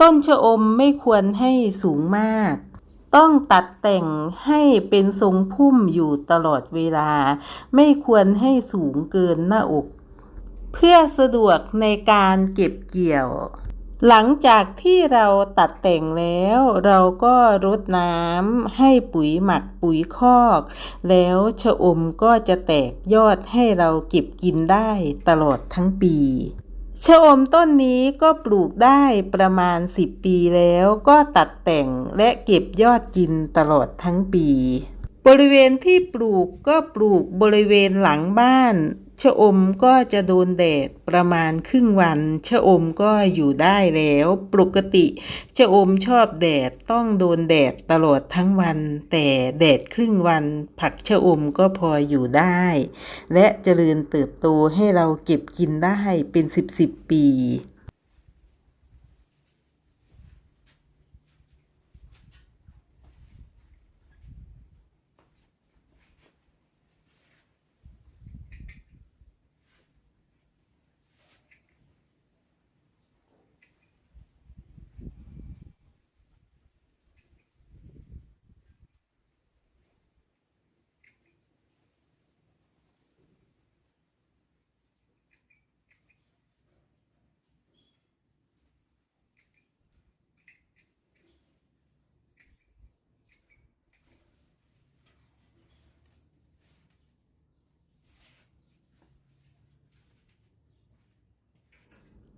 ต้นชะอมไม่ควรให้สูงมาก ต้องตัดแต่งให้เป็นทรงพุ่มอยู่ตลอดเวลา ไม่ควรให้สูงเกินหน้าอก เพื่อสะดวกในการเก็บเกี่ยว หลังจากที่เราตัดแต่งแล้ว เราก็รดน้ำให้ปุ๋ยหมักปุ๋ยคอก แล้วชะอมก็จะแตกยอดให้เราเก็บกินได้ตลอดทั้งปี ชะอมต้นนี้ก็ปลูกได้ประมาณ 10 ปีแล้วก็ตัดแต่งและเก็บยอดกินตลอดทั้งปี บริเวณที่ปลูกก็ปลูกบริเวณหลังบ้าน ชะอมก็จะโดนแดดประมาณครึ่งวัน ชะอมก็อยู่ได้แล้ว ปกติ ชะอมชอบแดดต้องโดนแดดตลอดทั้งวัน แต่แดดครึ่งวัน ผักชะอมก็พออยู่ได้ และเจริญเติบโตให้เราเก็บกินได้เป็นสิบสิบปี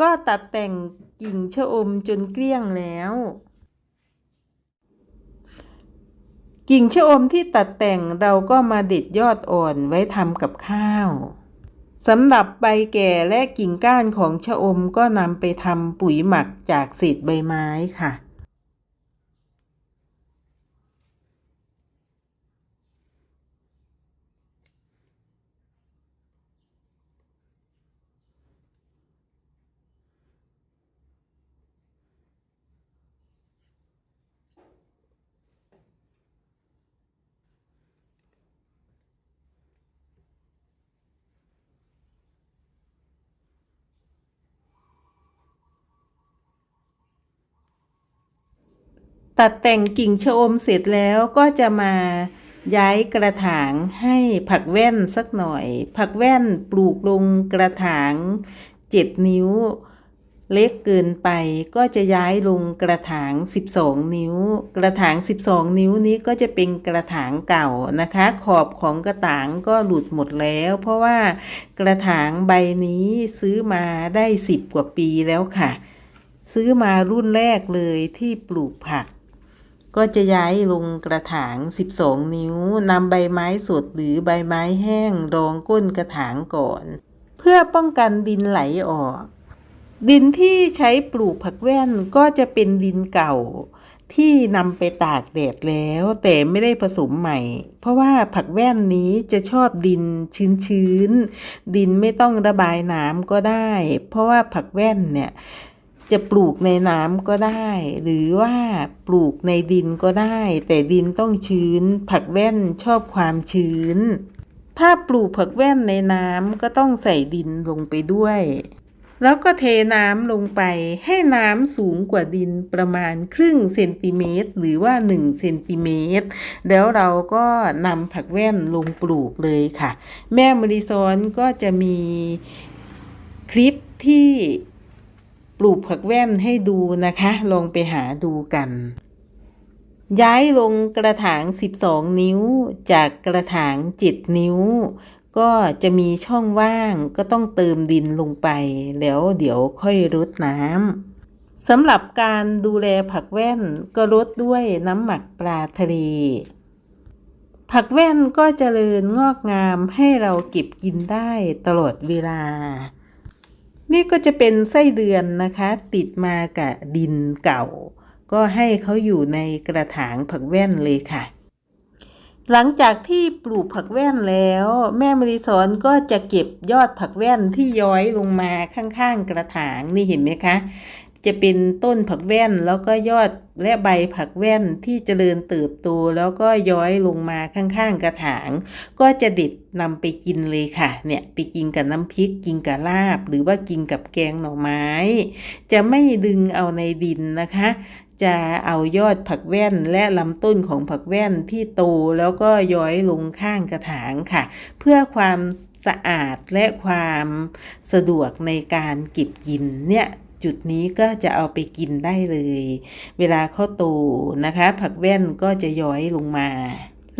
ก็ตัดแต่งกิ่งชะอมจนเกลี้ยงแล้ว กิ่งชะอมที่ตัดแต่งเราก็มาเด็ดยอดอ่อนไว้ทำกับข้าวสำหรับใบแก่และกิ่งก้านของชะอมก็นำไปทำปุ๋ยหมักจากเศษใบไม้ค่ะ ตัดแต่งกิ่งชะอมเสร็จแล้วก็จะมาย้ายกระถางให้ผักแว่นสักหน่อย ผักแว่นปลูกลงกระถางเจ็ดนิ้ว เล็กเกินไปก็จะย้ายลงกระถาง 12 นิ้ว กระถาง 12 นิ้วนี้ก็จะเป็นกระถางเก่านะคะ ขอบของกระถางก็หลุดหมดแล้ว เพราะว่ากระถางใบนี้ซื้อมาได้ 10 กว่าปีแล้วค่ะ ซื้อมารุ่นแรกเลยที่ปลูกผัก ก็จะย้ายลงกระถาง 12 นิ้วนำใบไม้สดหรือใบไม้แห้งรองก้นกระถางก่อน เพื่อป้องกันดินไหลออก ดินที่ใช้ปลูกผักแว่นก็จะเป็นดินเก่า ที่นำไปตากแดดแล้วแต่ไม่ได้ผสมใหม่ เพราะว่าผักแว่นนี้จะชอบดินชื้นๆดินไม่ต้องระบายน้ำก็ได้ เพราะว่าผักแว่นเนี่ย จะปลูกในน้ำก็ได้ หรือว่าปลูกในดินก็ได้ แต่ดินต้องชื้น ผักแว่นชอบความชื้น ถ้าปลูกผักแว่นในน้ำก็ต้องใส่ดินลงไปด้วย แล้วก็เทน้ำลงไปให้น้ำสูงกว่าดินประมาณครึ่งเซนติเมตร หรือว่า1เซนติเมตร แล้วเราก็นำผักแว่นลงปลูกเลยค่ะ แม่มริซอนก็จะมีคลิปที่ ปลูกผักแว่นให้ดูนะคะ ลองไปหาดูกัน ย้ายลงกระถาง 12 นิ้ว จากกระถาง7นิ้ว ก็จะมีช่องว่างก็ต้องเติมดินลงไป แล้วเดี๋ยวค่อยรดน้ำสำหรับการดูแลผักแว่นก็รดด้วยน้ำหมักปลาทะเลผักแว่นก็เจริญงอกงามให้เราเก็บกินได้ตลอดเวลา นี่ก็จะเป็นไส้เดือนนะคะ ติดมากับดินเก่า ก็ให้เขาอยู่ในกระถางผักแว่นเลยค่ะ หลังจากที่ปลูกผักแว่นแล้ว แม่มริสอนก็จะเก็บยอดผักแว่นที่ย้อยลงมาข้างๆกระถางนี่เห็นไหมคะ จะเป็นต้นผักแว่นแล้วก็ยอดและใบผักแว่นที่เจริญเติบโตแล้วก็ย้อยลงมาข้างๆกระถาง ก็จะเด็ดนำไปกินเลยค่ะ เนี่ยไปกินกับน้ำพริกกินกับลาบ หรือว่ากินกับแกงหน่อไม้ จะไม่ดึงเอาในดินนะคะ จะเอายอดผักแว่นและลำต้นของผักแว่นที่โตแล้วก็ย้อยลงข้างกระถางค่ะ เพื่อความสะอาดและความสะดวกในการเก็บกินเนี่ย จุดนี้ก็จะเอาไปกินได้เลย เวลาเขาโตนะคะ ผักแว่นก็จะย้อยลงมา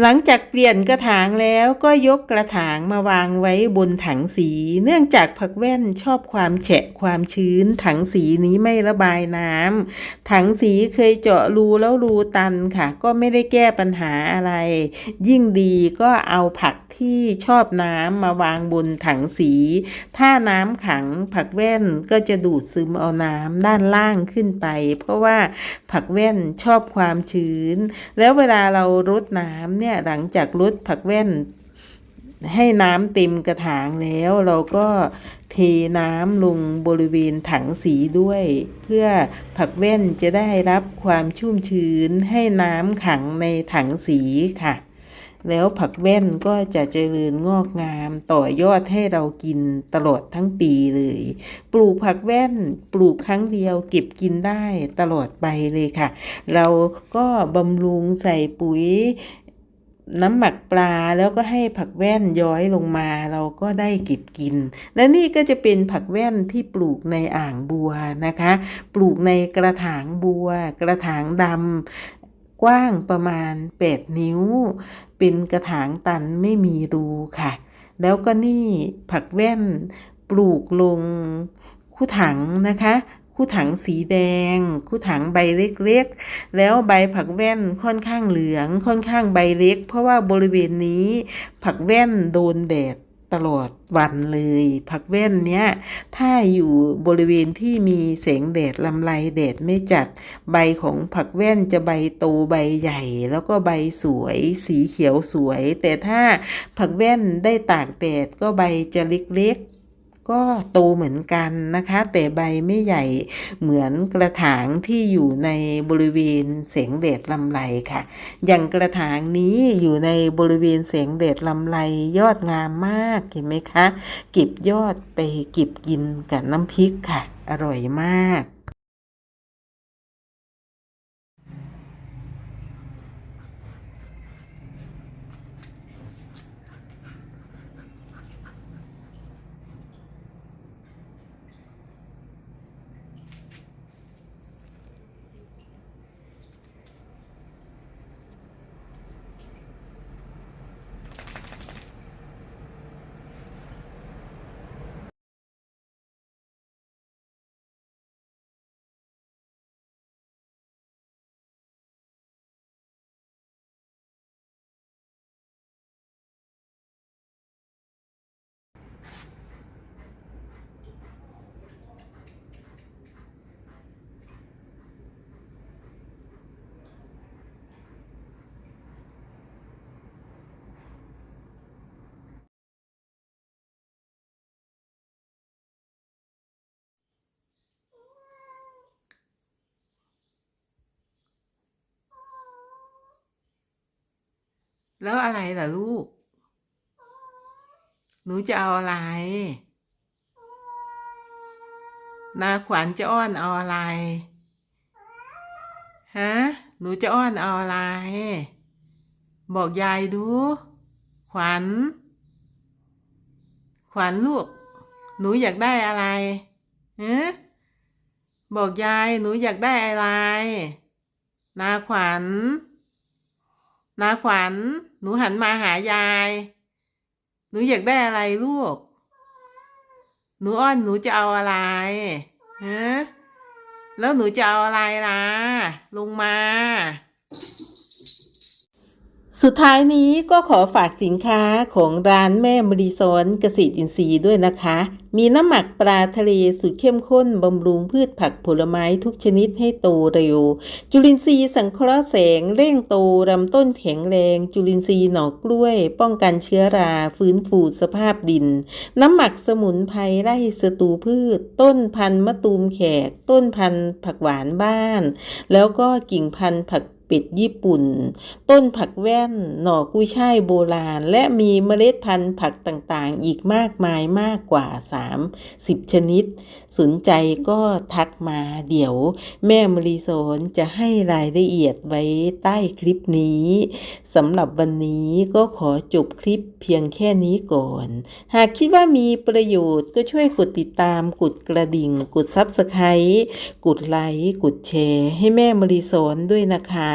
หลังจากเปลี่ยนกระถางแล้วก็ยกกระถางมาวางไว้บนถังสี เนื่องจากผักแว่นชอบความแฉะความชื้น ถังสีนี้ไม่ระบายน้ำถังสีเคยเจาะรูแล้วรูตันค่ะ ก็ไม่ได้แก้ปัญหาอะไร ยิ่งดีก็เอาผัก ที่ชอบน้ำมาวางบนถังสี ถ้าน้ำขังผักแว่นก็จะดูดซึมเอาน้ำด้านล่างขึ้นไป เพราะว่าผักแว่นชอบความชื้น แล้วเวลาเรารดน้ำเนี่ยหลังจากรดผักแว่นให้น้ำเต็มกระถางแล้วเราก็เทน้ำลงบริเวณถังสีด้วย เพื่อผักแว่นจะได้รับความชุ่มชื้นให้น้ำขังในถังสีค่ะ แล้วผักแว่นก็จะเจริญงอกงามต่อยอดให้เรากินตลอดทั้งปีเลย ปลูกผักแว่นปลูกครั้งเดียวเก็บกินได้ตลอดไปเลยค่ะ เราก็บำรุงใส่ปุ๋ยน้ำหมักปลาแล้วก็ให้ผักแว่นย้อยลงมาเราก็ได้เก็บกิน และนี่ก็จะเป็นผักแว่นที่ปลูกในอ่างบัวนะคะ ปลูกในกระถางบัว กระถางดำ กว้างประมาณ 8 นิ้ว เป็นกระถางตันไม่มีรูค่ะ แล้วก็นี่ผักแว่นปลูกลงคู่ถังนะคะคู่ถังสีแดง คู่ถังใบเล็กๆ แล้วใบผักแว่นค่อนข้างเหลือง ค่อนข้างใบเล็ก เพราะว่าบริเวณนี้ผักแว่นโดนแดด ตลอดวันเลย ผักแว่นเนี้ย ถ้าอยู่บริเวณที่มีแสงแดดลำไรแดดไม่จัด ใบของผักแว่นจะใบโตใบใหญ่ แล้วก็ใบสวยสีเขียวสวย แต่ถ้าผักแว่นได้ตากแดดก็ใบจะเล็กๆ ก็โตเหมือนกันนะคะ แต่ใบไม่ใหญ่เหมือนกระถางที่อยู่ในบริเวณเสียงเดดลำไรค่ะ อย่างกระถางนี้อยู่ในบริเวณเสียงเดดลำไรยอดงามมากเห็นไหมคะ เก็บยอดไปเก็บกินกับน้ำพริกค่ะ อร่อยมาก แล้วอะไรล่ะลูก หนูจะเอาอะไร นาขวัญจะอ้อนเอาอะไร ฮะ หนูจะอ้อนเอาอะไร บอกยายดู ขวัญ ขวัญลูก หนูอยากได้อะไรฮะบอกยายหนูอยากได้อะไร นาขวัญ นาขวัญ หนูหันมาหายาย หนูอยากได้อะไรลูก หนูอ้อนหนูจะเอาอะไรฮะแล้วหนูจะเอาอะไรล่ะ ลงมา สุดท้ายนี้ก็ขอฝากสินค้าของร้านแม่มรีซอนเกษตรอินทรีย์ด้วยนะคะ มีน้ำหมักปลาทะเลสูตรเข้มข้นบำรุงพืชผักผลไม้ทุกชนิดให้โตเร็ว จุลินทรีย์สังเคราะห์แสงเร่งโตลำต้นแข็งแรง จุลินทรีย์หนอกล้วย ป้องกันเชื้อราฟื้นฟูสภาพดิน น้ำหมักสมุนไพรไล่ศัตรูพืช ต้นพันธุ์มะตูมแขก ต้นพันธุ์ผักหวานบ้าน แล้วก็กิ่งพันธุ์ผัก เป็ดญี่ปุ่น ต้นผักแว่น หน่อกุ้ยช่ายโบราณ และมีเมล็ดพันธุ์ผักต่างๆ อีกมากมายมากกว่า 30 ชนิด สนใจก็ทักมาเดี๋ยว แม่มรีสอนจะให้รายละเอียดไว้ใต้คลิปนี้สำหรับวันนี้ก็ขอจบคลิปเพียงแค่นี้ก่อน หากคิดว่ามีประโยชน์ก็ช่วยกดติดตาม กดกระดิ่ง กดซับสไครต์กดไลค์ กดแชร์ ให้แม่มรีสอนด้วยนะคะ